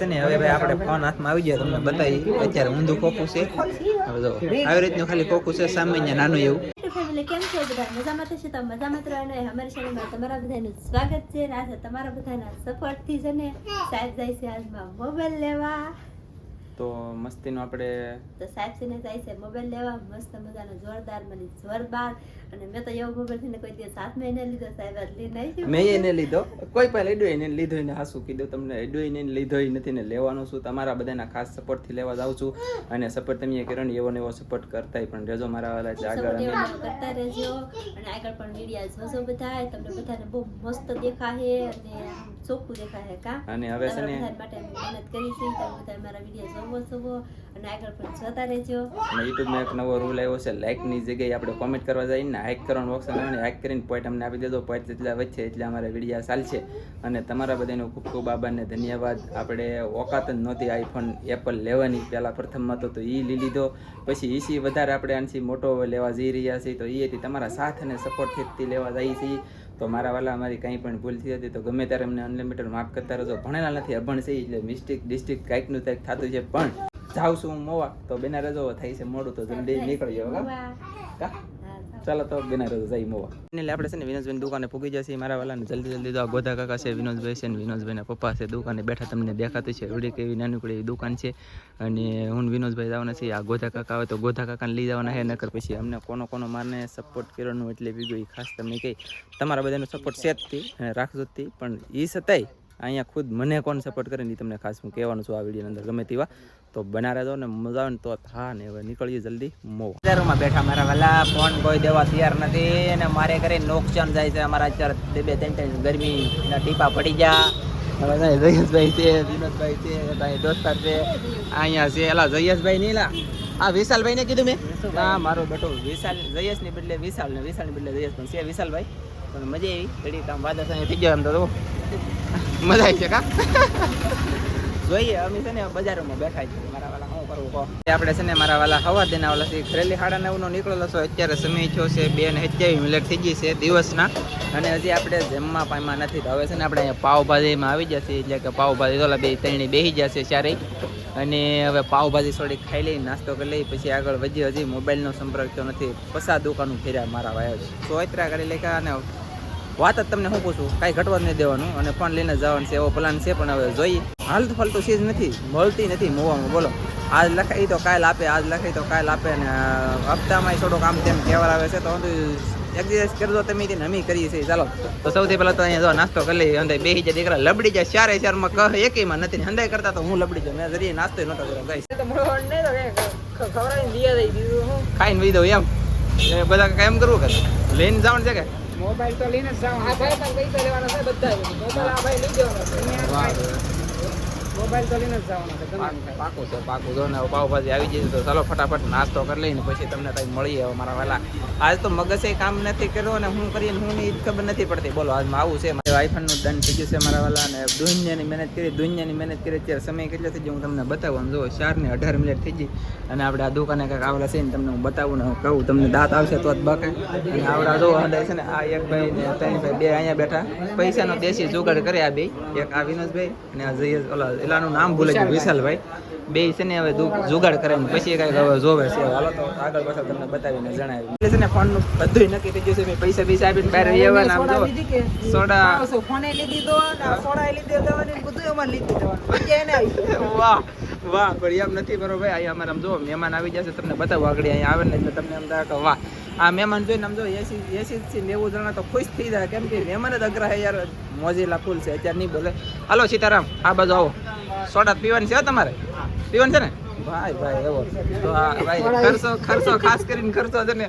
છે ને હવે ભાઈ આપણે ફોન હાથમાં આવી ગયો તમને બતાવી. અત્યારે ઊંધું કોકું છે. હવે જો આવી રીતનું ખાલી કોકું છે સામાન્ય નાનું એવું. ફેમિલી કેમ છો બધા? મજામાં થશે તો મજામાં તો અને અમારી ચેનલમાં તમારા બધાનું સ્વાગત છે અને આજે તમારા બધાના સપોર્ટથી છે ને સાહેબ જાય છે આજમાં મોબાઈલ લેવા. તો મસ્તીનો આપણે તો સાહેબ છે ને જાય છે મોબાઈલ લેવા મસ્ત મજાનો જોરદાર મને જોરદાર અને મેં તો એવો મોબાઈલ છે કોઈ દિવસ હાથમાં એને લીધો સાહેબ લઈને મેં એને લીધો. કોઈ પણ લીધો એને લીધો એને હાસું કીધું તમને. એને લીધો નથી ને લેવાનો છું. તમારા બધાના ખાસ સપોર્ટથી લેવા જાઉં છું. અને સપોર્ટ તમે કર્યો ને એવો ને એવો સપોર્ટ કરતા પણ રેજો મારા વાલા છે આગળ સપોર્ટ કરતા રહેજો. અને આગળ પણ મીડિયા જોશો બધા તમને બધાને બહુ મસ્ત દેખાશે અને ચોખ્ખું દેખાશે કા? અને હવે છે ને માટે મહેનત કરી છે તમે બધા મારા વીડિયો જોવો જોવો. અને આગળ પણ જોતા રહેજો. અને યુટ્યુબમાં એક નવો રૂલ આવ્યો છે લાઇકની જગ્યાએ આપણે કોમેન્ટ કરવા જઈએ ને હાઇક કરવાનું ઓપ્શન આવે ને હાઇક કરીને પોઈન્ટ અમને આપી દેજો. પોઈન્ટ જેટલા વચ્ચે એટલે અમારા વિડીયા ચાલશે. અને તમારા બધાનો ખૂબ ખૂબ આભારને ધન્યવાદ. આપણે ઓકાત જ નહોતી આઈફોન એપલ લેવાની. પહેલાં પ્રથમમાં તો તો એ લઈ લીધો. પછી એસી વધારે આપણે આનથી મોટો લેવા જઈ રહ્યા છીએ. તો એથી તમારા સાથ અને સપોર્ટથી લેવા જઈએ છીએ તો મારા વાલા અમારી કંઈ પણ ભૂલ થઈ હતી તો ગમે ત્યારે અમને અનલિમિટેડ માફ કરતા રહેજો. ભણેલા નથી, અભણ છે એટલે મિસ્ટેક ડિસ્ટ્રિક્ટ કાંઈકનું કંઈક થતું છે. પણ જાઉં છું હું મોવા. તો બેના રજો થઈ છે, મોડું તો જલ્દી નીકળી જાવ કા? ચાલો તો બેના રજો જઈ મોવા. એટલે આપણે છે ને વિનોદભાઈ દુકાને પૂગી જશે મારા વાલાને જલ્દી જલ્દી તો ગોધા કાકા છે, વિનોદભાઈ છે ને વિનોદભાઈના પપ્પા છે, દુકાને બેઠા તમને દેખાતું છે. રૂડી કેવી નાનકડી એવી દુકાન છે. અને હું વિનોદભાઈ જવાના છીએ, આ ગોધા કાકા આવે તો ગોધા કાકાને લઈ જવાના હે, નકર પછી અમને કોનો કોનો મારને સપોર્ટ કરવાનું એટલે બીજું ખાસ તમને કહી, તમારા બધાનો સપોર્ટ છે જ રાખજો જ પણ એ છતાંય અહીંયા ખુદ મને કોણ સપોર્ટ કરે ને તમને ખાસ હું કહેવાનું છું આ વીડિયો અંદર. ગમે તેવા. તો બના રહેજો ને મજા આવે ને તો થા ને હવે નીકળીએ જલ્દી મો. બજારોમાં બેઠા મારા વહેલા ફોન કોઈ દેવા તૈયાર નથી અને મારે ઘરે નોકચાન જાય છે. અમારા અત્યારે બે બે ત્રણ ત્રણ ગરમીના ટીપા પડી ગયા. જયેશભાઈ છે વિનોદભાઈ છે ભાઈ દોસ્તાર છે. અહીંયા છે. એલા જયેશભાઈ નહીં લા આ વિશાલભાઈ ને કીધું મેં? હા મારો બેટો વિશાલ જયેશની બદલે વિશાલ ને વિશાલની બદલે જયેશ પણ છે વિશાલભાઈ. પણ મજા આવી. ઘડી કામ વાદા થઈ ગયો એમ તો. મજા આવી છે કા? જોઈએ, અમે છે ને બજારોમાં બેઠા છીએ. મારા વાલા શું કરવું કહો? આપણે છે ને મારા વાલા હવા દેના વાલા છે. ખરેલી સાડા નવનો નીકળેલો છો. અત્યારે સમય થયો છે બે ને સત્યાવીસ મિનિટ થઈ ગઈ છે દિવસના. અને હજી આપણે જમવા પામ્યા નથી. હવે છે ને આપણે અહીંયા પાવભાજીમાં આવી જશે એટલે કે પાવભાજી તો બે ત્રણે બેસી જશે ચારેય. અને હવે પાવભાજી થોડીક ખાઈ લઈ, નાસ્તો કરી લઈ, પછી આગળ વધી હજી મોબાઈલનો સંપર્ક તો નથી. પસા દુકાનું ફેર્યા મારા વાયો. છે સોયત્રા કરી લેખા અને વાત જ તમને શું પૂછું કાંઈ ઘટવા જ નહીં દેવાનું અને ફોન લઈને જવાનું છે એવો પ્લાન છે પણ હવે જોઈએ. હાલતું ફાલતું ચીજ નથી મળતી નથી મોવામાં બોલો. આજ લખાઈ તો કાલ આપે આજ લખાઈ તો કાલ આપે ને હપ્તામાં થોડો આમ તેમ તહેવાર આવે છે તો એક્સરસાઇઝ કરજો તમે તેને અમે કરીએ છીએ ચાલો. તો સૌથી પહેલાં તો અહીંયા જો નાસ્તો કરી લઈએ અંદર બે જાય દીકરા લબડી જાય ચારે ચારમાં કહ એકેયમાં નથી હંદાય કરતા તો હું લબડી જાઉં મેં જરીએ નાસ્તો નતો કર્યો ગઈ ખાઈને વહી દઉં એમ બધા એમ કરવું કે લઈને જવાનું છે કે? મોબાઈલ તો લઈને જ જવાનો આ ભાઈ પણ પૈસા લેવાનો છે બધા મોબાઈલ આ ભાઈ લઈ જવાનો છે. પાકું છે, પાકું. જો ને પાવભાજી આવી જશે તો ચાલો ફટાફટ નાસ્તો કરી લઈને પછી તમને કંઈ મળીએ હવે મારા વાલા. આજ તો મગજે કામ નથી કર્યો અને હું કરીને હું નહીં ખબર નથી પડતી. બોલો આજમાં આવું છે મારે. આઈફોનનું દંડ થઈ છે મારા વાલા અને દુનિયાની મહેનત કરી, દુનિયાની મહેનત કરી. અત્યારે સમય કેટલો થઈ હું તમને બતાવું. જો, ચાર ને અઢાર મિનિટ થઈ ગઈ અને આપણે આ દુકાને કંઈક આવેલા છે ને તમને હું બતાવું ને કહું. તમને દાંત આવશે તો જ બાકે. અને આવડા જો અંદર છે ને, આ એક ભાઈ ને ત્રણ ભાઈ બે અહીંયા બેઠા. પૈસાનો દેશી જુગાડ કરે આ બે. એક આ વિનોદભાઈ અને આ જયેશ. ઓલા એલાનું નામ ભૂલે ગયું વિશાલભાઈ. બે છે ને હવે જુગાડ કરે ને પછી કંઈક હવે જોવે છે. હાલો તો આગળ પાછળ તમને બતાવીને જણાવી એટલે છે ને ફોનનું બધું નક્કી થઈ ગયું છે. મેં પૈસા પૈસા આપીને બહાર રહેવા આમ જો સોડા ફોને લીધી દો સોડા લીધી દેવાની ને બધું એમાં મજા એને વાહ વાહ પણ એમ નથી બરોબર. ભાઈ અહીંયા અમારે આમ જો મહેમાન આવી જશે તમને બતાવું આગળ. અહીંયા આવે ને એટલે તમને એમ થાય કે વાહ. આ મહેમાન જોઈને આમ જો એસી એસી થી નેવું જણા તો ખુશ થઈ જાય. કેમ કે મહેમાન જ અઘરા છે યાર. મોજીલા ફૂલ છે અત્યારે નહીં બોલે. હાલો સીતારામ આ બાજુ આવો. સોડા પીવાની છે તમારે? પીવાની છે ને? ભાઈ ભાઈ એવો તો આ ભાઈ ખર્ચો ખર્ચો ખાસ કરીને ખર્ચો છે ને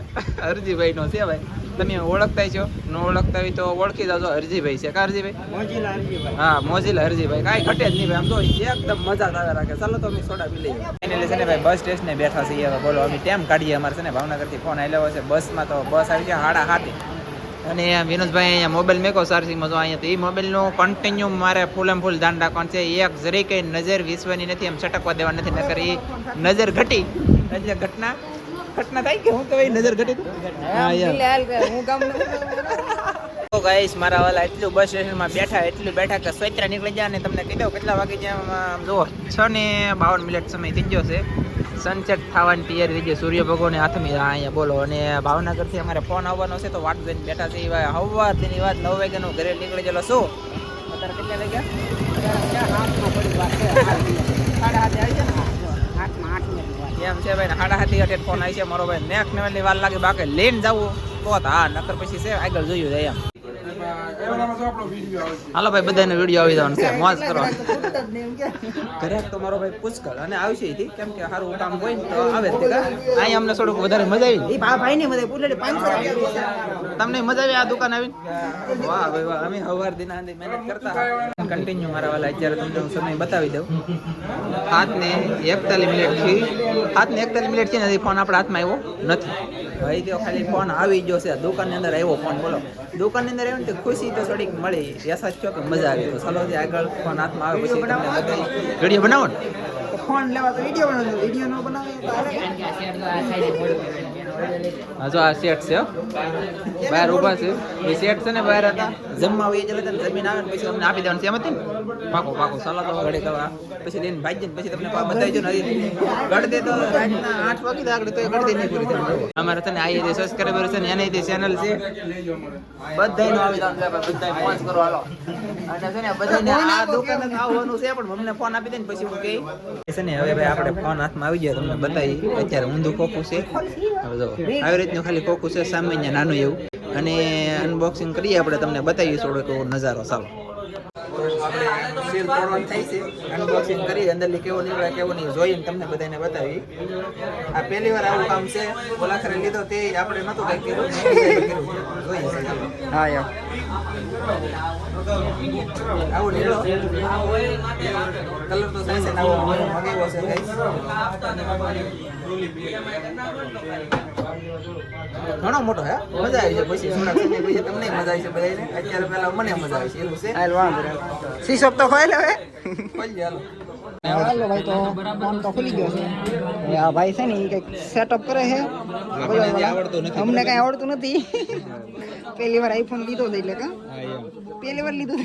હરજીભાઈ નો છે ભાઈ. તમે ઓળખતા છો? ન ઓળખતા હોય તો ઓળખી જાજો હરજીભાઈ છે કા હરજીભાઈ? હા મોજીલા હરજીભાઈ. કાંઈ ઘટે જ નહીં ભાઈ આમ તો એકદમ મજા જ આવે રાખે. ચાલો તો અમે સોડા પી લઈએ. ફાઇનલી છે ને ભાઈ બસ સ્ટેશને બેઠા છીએ બોલો અમે ટાઈમ કાઢીએ અમારે છે ને ભાવનગરથી ફોન આવેલો છે. બસમાં તો બસ આવી છે હાડા હાથી. અને વિનોદભાઈ અહીંયા મોબાઈલ મેકો સારસીમાં જો અહીંયા તો એ મોબાઈલનું કન્ટિન્યુ મારે ફૂલ એમ ફૂલ ધ્યાન રાખવાનું છે. એક જરી કઈ નજર વિશ્વની નથી એમ છટકવા દેવા નથી નકર એ નજર ઘટી. એટલે ઘટના ઘટના થાય કે હું કહેવાય નજર ઘટી હા ગામ તો ગાઈસ મારા વાલા એટલું બસ સ્ટેશનમાં બેઠા એટલું બેઠા કે સોયત્રા નીકળી જાય અને તમને કીધું કેટલા વાગે જ્યાં જુઓ છ ને બાવન મિનિટ સમય થઈ ગયો છે. સનસેટ થવાની તૈયારી થઈ ગઈ. સૂર્ય ભગવાન હાથમી અહીંયા બોલો. અને ભાવનગરથી અમારે ફોન આવવાનો છે તો વાટ જોઈને બેઠા છે. એવા હવાર તેની વાત નવ વાગ્યાનું ઘરે નીકળી ગયેલો શું અત્યારે કેટલા વાગ્યા? એમ છે ભાઈ, સાડા હાથી અઠે ફોન આવી છે. મારો ભાઈ નેક્સ્ટ લેવલની વાર લાગે, બાકી લઈને જવું. તો હા, નકર પછી છે, આગળ જોયું જાય એમ. હાલો ભાઈ બધાને વીડિયો આવી જવાનું છે. મોજ કરો. ઘરે તો મારો ભાઈ પુષ્કળ અને આવશે ઈ કેમ કે સારું કામ હોય ને તો આવે તે કા. અહીંયા અમને થોડુંક વધારે મજા આવી. ભાઈ ને મજા પૂછે પાંચસો તમને મજા આવી આ દુકાન આવીને? વાહ ભાઈ વાહ અમે હવાર દિન મહેનત કરતા કન્ટિન્યુ મારા વાલા અત્યારે તમને હું સમય બતાવી દઉં. હાથને ને એકતાલીસ મિનિટથી હાથને ને એકતાલીસ મિનિટ છે ને ફોન આપણા હાથમાં આવ્યો નથી. ભાઈ તો ખાલી ફોન આવી ગયો છે. દુકાનની અંદર આવ્યો ફોન બોલો. દુકાનની અંદર આવ્યો ને તો ખુશી તો થોડીક મળી. એસાસ છો કે મજા આવી તો ચાલો જે આગળ ફોન હાથમાં આવે પછી તમને વીડિયો બનાવો ને? ફોન લેવા તો વીડિયો બનાવો વીડિયો નો બનાવે. હા જો આ સેટ છે બહાર ઊભા છે. એ સેટ છે ને બહાર હતા. જમવા હોય એટલે તને જમીન આવે ને પછી તમને આપી દેવાનું છે. એમ હતી ને? પાકો પાકો. સલાહ તો ઘડે કવા પછી લઈને ભાઈ ને પછી તમને બતાવી જો ને હજી દે. તો રાતના આઠ વાગી આગળ તો ગળદે નહીં પૂરી થાય. અમારે તને આઈ જે સબસ્ક્રાઈબર છે ને એને તે ચેનલ છે બધાયનું આવી ભાઈ બધાય મોજ કરો હાલો. અને છે ને બધાને આ દુકાને આવવાનું છે પણ મમ્મીને ફોન આપી દે ને પછી હું કહી. છે ને હવે ભાઈ આપણે ફોન હાથમાં આવી જાય તમને બતાવી. અત્યારે ઊંધું ખોખું છે. જો. આવી રીતનું ખાલી ખોખું છે સામાન્ય નાનું એવું. અને અનબોક્સિંગ કરીએ આપણે, તમને બતાવીએ થોડોક એવો નજારો. ચાલો. સીલ તોડવાનું થાય છે અનબોક્સિંગ કરી અંદરથી કેવો નીકળે, કેવો નહીં, જોઈને તમને બધાને બતાવી આ પહેલી વાર આવું કામ છે. ઓલા લીધો તે આપણે નતું કઈ કર્યું. હા યાર આવો નીકળો. કલર તો થાય છે. ઘણો મોટો હે? મજા આવી છે પછી પછી તમને મજા આવી છે બધાને અત્યારે પહેલા મને મજા આવી છે એવું છે? હાલ વાંધો નહીં. શીશો તો ખોઈ હવે? ખોલી હાલો. હાલો ભાઈ તો ફોન તો ખુલી ગયો છે. આ ભાઈ છે ને એ કંઈક સેટઅપ કરે છે. આવડતું નથી. અમને કઈ આવડતું નથી. પહેલી વાર આઈફોન લીધો હતો એટલે કા? પહેલી વાર લીધું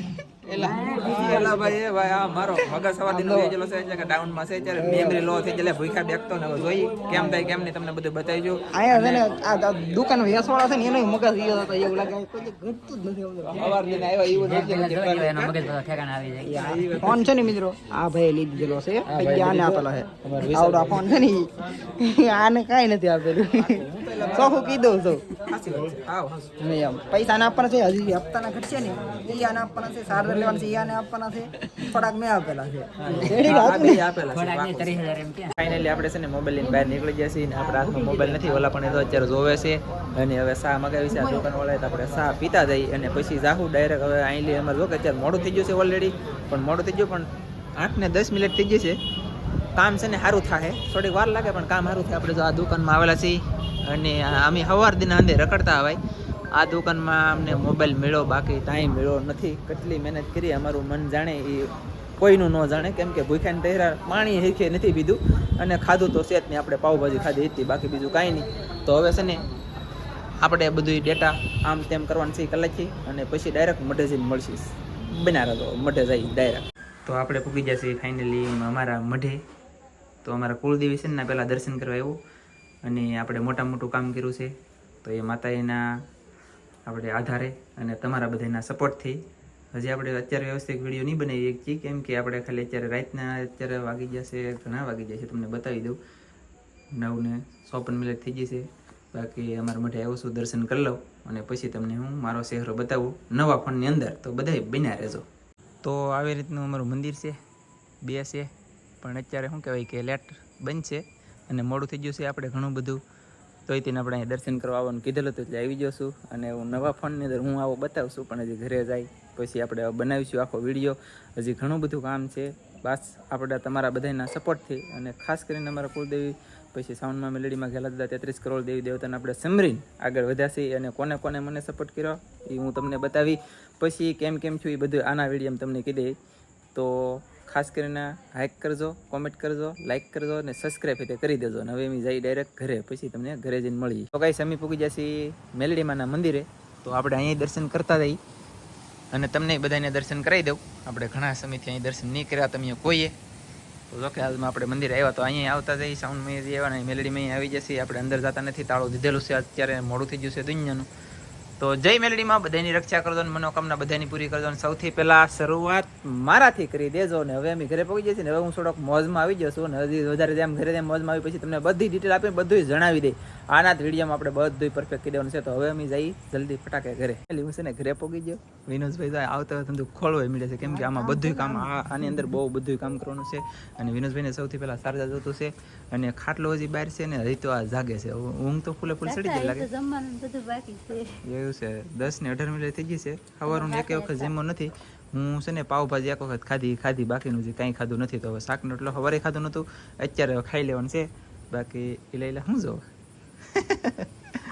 એલા. એલા ભાઈ એ ભાઈ આ મારો છે એટલે કે ડાઉનમાં છે અત્યારે મેમરી લો થઈ એટલે ભૂખા બેગતો ને જોઈ કેમ થાય કેમ નહીં તમને બધું બતાવી જો અહીંયા છે ને આ આ દુકાન વેસવાળા છે ને એનો મગજ ઈયો હતો એવું લાગે કોઈ ઘટતું જ નથી સવાર દિન આવ્યા એવું થઈ ફોન છે ને મિત્રો? આ ભાઈ લીધેલો છે આને આપેલો છે. આવડો ફોન છે ને આને કાંઈ નથી આપેલું. ચોખ્ખું કીધું છું. પૈસા ના આપવાના છે હજી હપ્તાના ઘટશે ને ઈ આને આપવાના છે ચાર્જર લેવાના છે ઈ આને આપવાના છે. થોડાક મેં આપેલા છે. ફાઇનલી આપણે છે ને મોબાઈલ લઈને બહાર નીકળી ગયા છીએ ને આપણા હાથમાં મોબાઈલ નથી ઓલા પણ એ તો અત્યારે જોવે છે. અને હવે સા મગાવી છે આ દુકાન વાળાએ તો આપણે સા પીતા જઈ અને પછી જાહુ ડાયરેક્ટ હવે અહીં લઈ અમારે જો કે અત્યારે મોડું થઈ ગયું છે ઓલરેડી પણ મોડું થઈ ગયું પણ આઠ ને દસ મિનિટ થઈ ગઈ છે. કામ છે ને સારું થાય થોડીક વાર લાગે પણ કામ સારું થાય. આપણે જો આ દુકાનમાં આવેલા છીએ. અને અમે સવાર દિન અંદર રખડતા હોય. આ દુકાનમાં અમને મોબાઈલ મળ્યો, બાકી ટાઈમ મળ્યો નથી. કેટલી મહેનત કરી, અમારું મન જાણે એ કોઈનું ન જાણે. કેમ કે ભૂખ્યાને તહેરા પાણી હેખે નથી પીધું અને ખાધું તો છે જ નહીં આપણે પાઉભાજી ખાધી હતી, બાકી બીજું કાંઈ નહીં. તો હવે છે ને, આપણે બધું ડેટા આમ તેમ કરવાનું છે કલાકથી અને પછી ડાયરેક્ટ મઢે જઈને મળશીશ બનારા તો મઢે જઈ ડાયરેક્ટ તો આપણે પૂગી જશે ફાઇનલી અમારા મઢે. તો અમારા કુળદેવી છે ને પહેલાં દર્શન કરવા આવ્યું અને આપણે મોટા મોટું કામ કર્યું છે. તો એ માતાજીના આપણે આધારે અને તમારા બધાના સપોર્ટથી. હજી આપણે અત્યારે વ્યવસ્થિત વીડિયો નહીં બનાવી શકીએ કેમ કે આપણે ખાલી અત્યારે રાતના અત્યારે વાગી જશે ઘણા વાગી જશે તમને બતાવી દઉં. નવને ચોપન મિનિટ થઈ જશે બાકી અમારા માટે આવું છું, દર્શન કરી લઉં અને પછી તમને હું મારો ચહેરો બતાવું નવા ફોનની અંદર. તો બધાય બન્યા રહેજો. તો આવી રીતનું અમારું મંદિર છે, બે છે, પણ અત્યારે શું કહેવાય કે લેટ બનશે અને મોડું થઈ ગયું છે આપણે ઘણું બધું. તોય તેને આપણે અહીંયા દર્શન કરવા આવવાનું કીધેલું હતું એટલે આવી જશું. અને હું નવા ફોનની અંદર હું આવો બતાવશું, પણ હજી ઘરે જાય. પછી આપણે બનાવીશું આખો વીડિયો. હજી ઘણું બધું કામ છે. બસ આપણે તમારા બધાના સપોર્ટથી અને ખાસ કરીને અમારા કુળદેવી, પછી સાઉન્ડમાં મેલેડીમાં ગયેલા હતા તેત્રીસ કરોડ દેવી દેવતાને આપણે સમરીને આગળ વધ્યા અને કોને કોને મને સપોર્ટ કર્યો, એ હું તમને બતાવી. પછી કેમ કેમ છું એ બધું આના વીડિયો તમને કીધી. તો ખાસ કરીને હાઇક કરજો કોમેન્ટ કરજો લાઇક કરજો અને સબસ્ક્રાઈબ એટલે કરી દેજો. અને હવે એમ જઈ ડાયરેક્ટ ઘરે, પછી તમને ઘરે જઈને મળીએ તો કાંઈ સમી પૂગી જશે મેલડીમાના મંદિરે. તો આપણે અહીંયા દર્શન કરતા જઈ અને તમને બધાને દર્શન કરાવી દઉં. આપણે ઘણા સમયથી અહીં દર્શન નહીં કર્યા, તમે કોઈએ. તો જોકે આજમાં આપણે મંદિર આવ્યા તો અહીંયા આવતા જઈ આવ્યા ને મેલેડીમાં આવી જશે. આપણે અંદર જતા નથી, તાળો દીધેલું છે, અત્યારે મોડું થઈ ગયું છે દુનિયાનું. તો જય મેલડીમાં બધાની રક્ષા કરજો અને મનોકામના બધાની પૂરી કરજો અને સૌથી પહેલાં શરૂઆત મારાથી કરી દેજો ને હવે અમે ઘરે પહોંચી જઈએ ને હવે હું થોડોક મોજમાં આવી જશું ને હજી વધારે જેમ ઘરે જેમ મોજમાં આવી પછી તમને બધી ડિટેલ આપીને બધું જણાવી દઈ. આના જ વિડીયોમાં આપણે બધું પરફેક્ટ કરી દેવાનું છે. તો હવે અમે જઈ જલ્દી ફટાકે ઘરે. એટલે હું છે ને ઘરે પહોંચી ગયો. વિનોદભાઈ જાય આવતા ધંધો ખોળવો મળે છે. કેમ કે આમાં બધું કામ આની અંદર બહુ બધું કામ કરવાનું છે. અને વિનોદભાઈને સૌથી પહેલાં સારજા જતું છે. અને ખાટલો હજી બહાર છે ને હજી તો આ જાગે છે. ઊંઘ તો ફૂલે ફૂલ ચડી જાય લાગે. એવું છે. દસ ને અઢાર મિનિટ થઈ ગઈ છે. સવારનું એક વખત જેમો નથી. હું છે ને પાવભાજી એક વખત ખાધી ખાધી બાકીનું જે કાંઈ ખાધું નથી. તો હવે શાકનું એટલો સવારે ખાધું નહોતું. અત્યારે ખાઈ લેવાનું છે. બાકી એ લઈ લે શું જો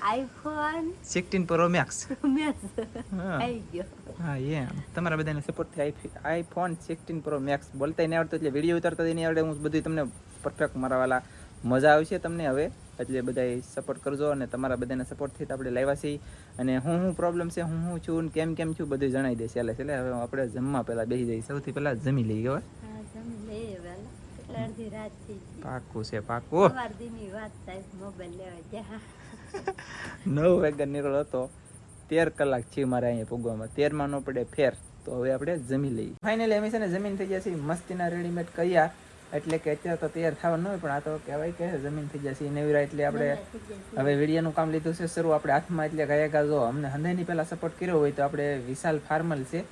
iPhone sixteen pro max max હા. આવી ગયો હા એમ. તમારા બધાને સપોર્ટથી I iPhone sixteen pro max બોલતા નહીં આવડતું એટલે વીડિયો ઉતારતા નહીં આવડે. હું બધું તમને પરફેક્ટ મારાવાલા મજા આવશે તમને હવે. એટલે બધાય સપોર્ટ કરજો અને તમારા બધાના સપોર્ટથી આપણે લાવ્યા છીએ. અને હું હું પ્રોબ્લેમ છે હું હું છું કેમ કેમ છું બધું જણાવી દઈશ એટલે એટલે હવે આપણે જમવા પહેલાં બેસી જઈએ સૌથી પહેલાં જમી લઈએ હવે હા જમી લઈએ વહેલા એટલે અડધી રાત થઈ પાકું છે પાકું. સવાર વાત થાય મોબાઈલ લેવા જ્યાં નવ વાગ્યા નીકળો હતો તેર કલાક છે મારે અહીંયા પૂગવામાં તેરમાં ન પડે ફેર. તો હવે આપણે જમી લઈએ. ફાઇનલી અમે છે ને જમીન થઈ જશે મસ્તીના રેડીમેડ કયા. એટલે કે અત્યારે તો તૈયાર થવાનું હોય પણ આ તો કહેવાય કે જમીન થઈ જશે નવીરા એટલે આપણે હવે વિડીયાનું કામ લીધું છે શરૂ. આપણે હાથમાં એટલે ગયા ગયા જો અમને હંધાઈની પહેલાં સપોર્ટ કર્યો હોય તો આપણે વિશાલ ફાર્મલ છે.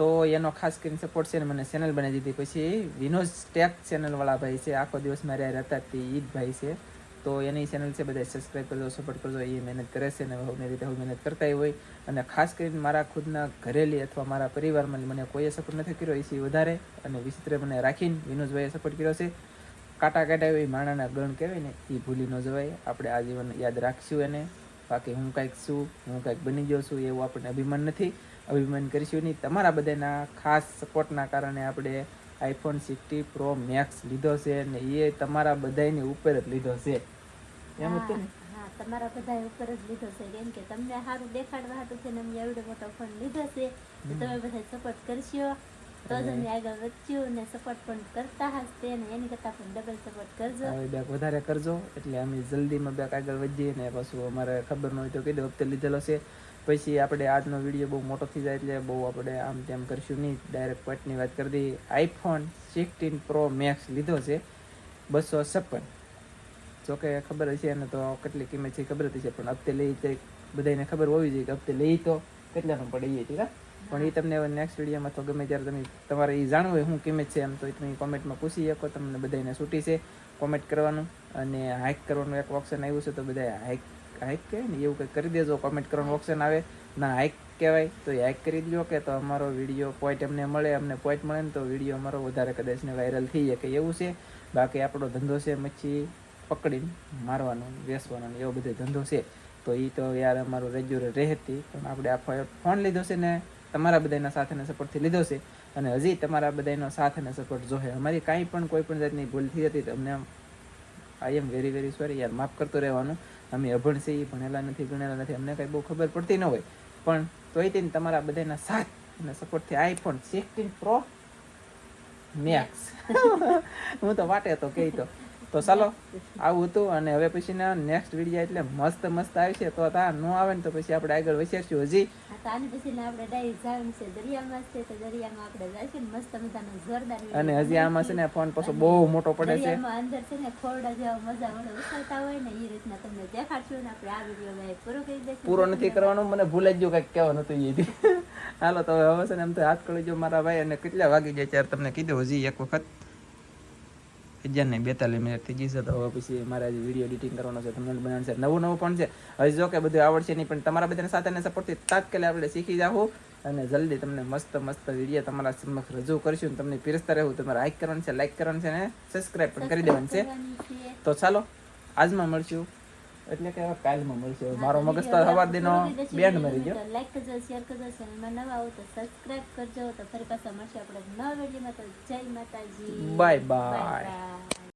તો એનો ખાસ કરીને સપોર્ટ છે ને મને ચેનલ બનાવી દીધી. પછી વિનોદ ટેક ચેનલવાળા ભાઈ છે, આખો દિવસ મારે હારે હતા તે જ ભાઈ છે. તો એની ચેનલ છે બધા સબસ્ક્રાઈબ કરજો સપોર્ટ કરજો એ મહેનત કરે છે ને હવે રીતે હું મહેનત કરતા હોય. અને ખાસ કરીને મારા ખુદના ઘરેલી અથવા મારા પરિવારમાં મને કોઈએ સપોર્ટ નથી કર્યો એથી વધારે અને વિચિત્ર મને રાખીને વિનોદભાઈએ સપોર્ટ કર્યો છે. કાંટા કાઢ્યા એ માણાના ગણ કહેવાય ને એ ભૂલી ન જવાય. આપણે આજીવન યાદ રાખશું એને. બાકી હું કાંઈક છું, હું કાંઈક બની ગયો છું, એવું આપણને અભિમાન નથી. અભિમાન કરીશું નહીં. તમારા બધાના ખાસ સપોર્ટના કારણે આપણે આઈફોન સિક્સટી પ્રો મેક્સ લીધો છે અને એ તમારા બધાની ઉપર જ લીધો છે. એમ હતું ને? તમારા બધા ઉપર જ લીધો છે. કેમ કે તમને સારું દેખાડવા હતું છે ને અમે એવડો મોટો ફોન લીધો છે તો તમે બધા સપોર્ટ કરશો. તો જ અમે આગળ વધશું ને સપોર્ટ પણ કરતા હશે ને એની કરતાં પણ ડબલ સપોર્ટ કરજો. હવે બેક વધારે કરજો એટલે અમે જલ્દીમાં બેક આગળ વધીએ ને પાછું અમારે ખબર ન હોય તો કીધું હપ્તે લીધેલો છે. પછી આપણે આજનો વીડિયો બહુ મોટો થઈ જાય એટલે બહુ આપણે આમ તેમ કરીશું નહીં. ડાયરેક્ટ પોઈન્ટની વાત કરી દઈએ. આઈફોન સિક્સટીન પ્રો મેક્સ લીધો છે, બસો છપ્પન. જોકે ખબર હશે એને તો કેટલી કિંમત છે ખબર હતી છે પણ હપ્તે લઈ તો બધાને ખબર હોવી જોઈએ કે હપ્તે લઈ તો કેટલાનું પડે એ, ઠીક પણ એ તમને નેક્સ્ટ વિડીયોમાં તો ગમે ત્યારે તમે તમારે એ જાણવું હોય શું કિંમત છે એમ, તો તમે કોમેન્ટમાં પૂછી શકો, તમને બધાને છૂટી છે. કોમેન્ટ કરવાનું અને હાઇક કરવાનું એક ઓપ્શન આવ્યું છે, તો બધા હાઇક હાઇક કહેવાય ને, એવું કંઈક કરી દેજો કોમેન્ટ કરવાનું ઓપ્શન આવે. ના હાઇક કહેવાય, તો એ હાઇક કરી દો કે તો અમારો વીડિયો પોઈન્ટ અમને મળે, અમને પોઈન્ટ મળે ને તો વીડિયો અમારો વધારે કદાચ ને વાયરલ થઈ જાય કે એવું છે. બાકી આપણો ધંધો છે મચ્છી પકડીને, મારવાનો વેસવાનો એવો બધો ધંધો છે. તો એ તો યાર અમારું રેગ્યુલર રહેતી પણ આપણે આ ફોન લીધો છે ને, તમારા બધાના સાથ અને સપોર્ટથી લીધો છે. અને હજી તમારા બધાનો સાથ અને સપોર્ટ જોશે અમારી કાંઈ પણ કોઈ પણ જાતની ભૂલ થઈ હતી તમને I am very very sorry યાર, માફ કરતો રહેવાનું. અમે અભણ છીએ ભણેલા નથી, ગણેલા નથી, અમને કાંઈ બહુ ખબર પડતી ન હોય. પણ તોય તેને તમારા બધાના સાથ અને સપોર્ટથી આઈફોન સિક્સટીન પ્રો મેક્સ હું તો વાટે તો કહી તો તો ચાલો આવું હતું અને હવે પછીના નેક્સ્ટ વીડિયો એટલે મસ્ત મસ્ત આવશે. તો તા ન આવે ને તો પછી આપણે આગળ વચ્ચેશું હજી અને હજી આમાં છે ને ફોન પાછો બહુ મોટો પડે છે. અંદર છે ને ખોરડા જેવા મજા વડે ઉછળતા હોય ને એ રીતના તમને દેખાડશું ને આપણે આ વીડિયો પૂરો કરી દઈશું. પૂરો નથી કરવાનો મને ભૂલ જ ગયું કંઈક કહેવાનું હતું એ હાલો તો હવે છે ને એમ તો હાથ કરી જો મારા ભાઈ અને કેટલા વાગી જાય ત્યારે તમને કીધું હજી એક વખત. અગિયાર ને બેતાલીસ મિનિટ થઈ જશે તો હવે પછી મારે આજે વીડિયો એડિટિંગ કરવાનો છે તમને બનાવવાનું છે નવું નવું પણ છે. હજી જો કે બધું આવડશે નહીં પણ તમારા બધાને સાથે સપોર્ટથી તાત્કાલિક આપણે શીખી જાઓ અને જલ્દી તમને મસ્ત મસ્ત વીડિયો તમારા સમક્ષ રજૂ કરીશું તમને પીરસતા રહેવું તમારે હાઈક કરવાનું છે લાઈક કરવાનું છે અને સબસ્ક્રાઈબ પણ કરી દેવાનું છે. તો ચાલો આજમાં મળશું. એટલે કે કાલમાં મળશે. મારો મગજ તો સવાર દિનો બેન્ડ મરી ગયો. લાઈક કરજો શેર કરજો ચેનલમાં નવા આવો તો સબસ્ક્રાઇબ કરજો. તો ફરી પાછા મળશે આપણે નવા વિડીયોમાં તો જય માતાજી. Bye. બાય